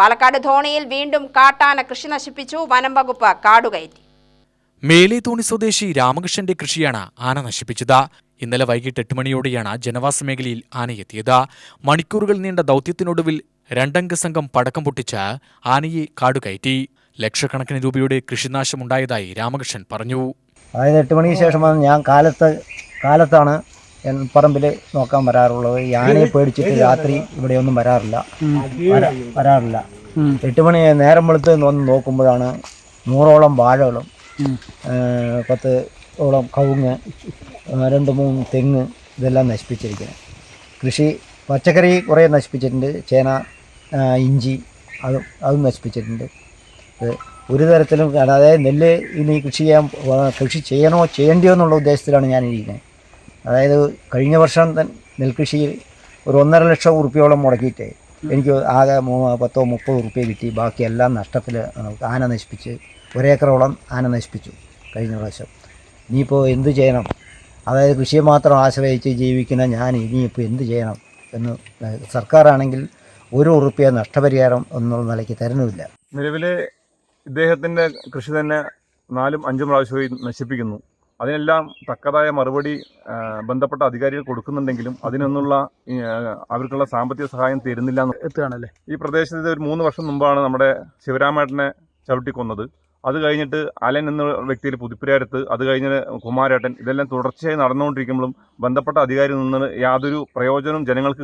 പാലക്കാട് ധോണിയിൽ വീണ്ടും കാട്ടാന കൃഷി നശിപ്പിച്ചു. വനം വകുപ്പ് കാടുകയറ്റി. മേലേതോണി സ്വദേശി രാമകൃഷ്ണന്റെ കൃഷിയാണ് ആന നശിപ്പിച്ചത്. ഇന്നലെ വൈകിട്ട് എട്ട് മണിയോടെയാണ് ജനവാസ മേഖലയിൽ ആനയെത്തിയത്. മണിക്കൂറുകൾ നീണ്ട ദൗത്യത്തിനൊടുവിൽ രണ്ടംഗ സംഘം പടക്കം പൊട്ടിച്ച് ആനയെ കാടുകയറ്റി. ലക്ഷക്കണക്കിന് രൂപയുടെ കൃഷിനാശമുണ്ടായതായി രാമകൃഷ്ണൻ പറഞ്ഞു. അതായത് എട്ട് മണിക്ക് ശേഷമാണ് ഞാൻ കാലത്ത് കാലത്താണ് പറമ്പിൽ നോക്കാൻ വരാറുള്ളത്. ഈ പേടിച്ചിട്ട് രാത്രി ഇവിടെ ഒന്നും വരാറില്ല. വരാറില്ല. എട്ട് മണി നേരം വെളുത്ത് വന്ന് നോക്കുമ്പോഴാണ് നൂറോളം വാഴകളും പത്ത് ഓളം കവുങ്ങ് രണ്ട് മൂന്ന് തെങ്ങ് ഇതെല്ലാം നശിപ്പിച്ചിരിക്കുന്നത്. കൃഷി പച്ചക്കറി കുറേ നശിപ്പിച്ചിട്ടുണ്ട്. ചേന ഇഞ്ചി അതും അതും നശിപ്പിച്ചിട്ടുണ്ട്. ഒരു തരത്തിലും അതായത് നെല്ല് ഇനി കൃഷി ചെയ്യാൻ കൃഷി ചെയ്യണോ ചെയ്യേണ്ടിയോ എന്നുള്ള ഉദ്ദേശത്തിലാണ് ഞാൻ ഇരിക്കുന്നത് അതായത് കഴിഞ്ഞ വർഷം നെൽകൃഷിയിൽ ഒരു ഒന്നര ലക്ഷം ഉറുപ്പ്യോളം മുടക്കിയിട്ട് എനിക്ക് ആകെ പത്തോ മുപ്പതോ ഉറുപ്പ്യ കിട്ടി. ബാക്കിയെല്ലാം നഷ്ടത്തിൽ ആന നശിപ്പിച്ച് ഒരേക്കറോളം ആന നശിപ്പിച്ചു കഴിഞ്ഞ പ്രാവശ്യം. ഇനിയിപ്പോൾ എന്ത് ചെയ്യണം? അതായത് കൃഷിയെ മാത്രം ആശ്രയിച്ച് ജീവിക്കുന്ന ഞാൻ ഇനിയിപ്പോൾ എന്ത് ചെയ്യണം എന്ന് സർക്കാരാണെങ്കിൽ ഒരു ഉറുപ്പ്യ നഷ്ടപരിഹാരം എന്നുള്ള നിലയ്ക്ക് തരുന്നുമില്ല നിലവിലെ ഇദ്ദേഹത്തിന്റെ കൃഷി തന്നെ നാലും അഞ്ചും പ്രാവശ്യമായി നശിപ്പിക്കുന്നു. അതിനെല്ലാം തക്കതായ മറുപടി ബന്ധപ്പെട്ട അധികാരികൾ കൊടുക്കുന്നുണ്ടെങ്കിലും അതിനൊന്നുള്ള അവർക്കുള്ള സാമ്പത്തിക സഹായം തരുന്നില്ല എന്ന് എത്തുകയാണല്ലേ? ഈ പ്രദേശത്ത് ഒരു മൂന്ന് വർഷം മുമ്പാണ് നമ്മുടെ ശിവരാമേട്ടനെ ചവിട്ടിക്കൊന്നത് അത് കഴിഞ്ഞിട്ട് അലൻ എന്ന വ്യക്തിയിൽ പുതുപ്പുരാരത്ത് അത് കഴിഞ്ഞ് കുമാരേട്ടൻ. ഇതെല്ലാം തുടർച്ചയായി നടന്നുകൊണ്ടിരിക്കുമ്പോഴും ബന്ധപ്പെട്ട അധികാരി നിന്ന് യാതൊരു പ്രയോജനവും ജനങ്ങൾക്ക്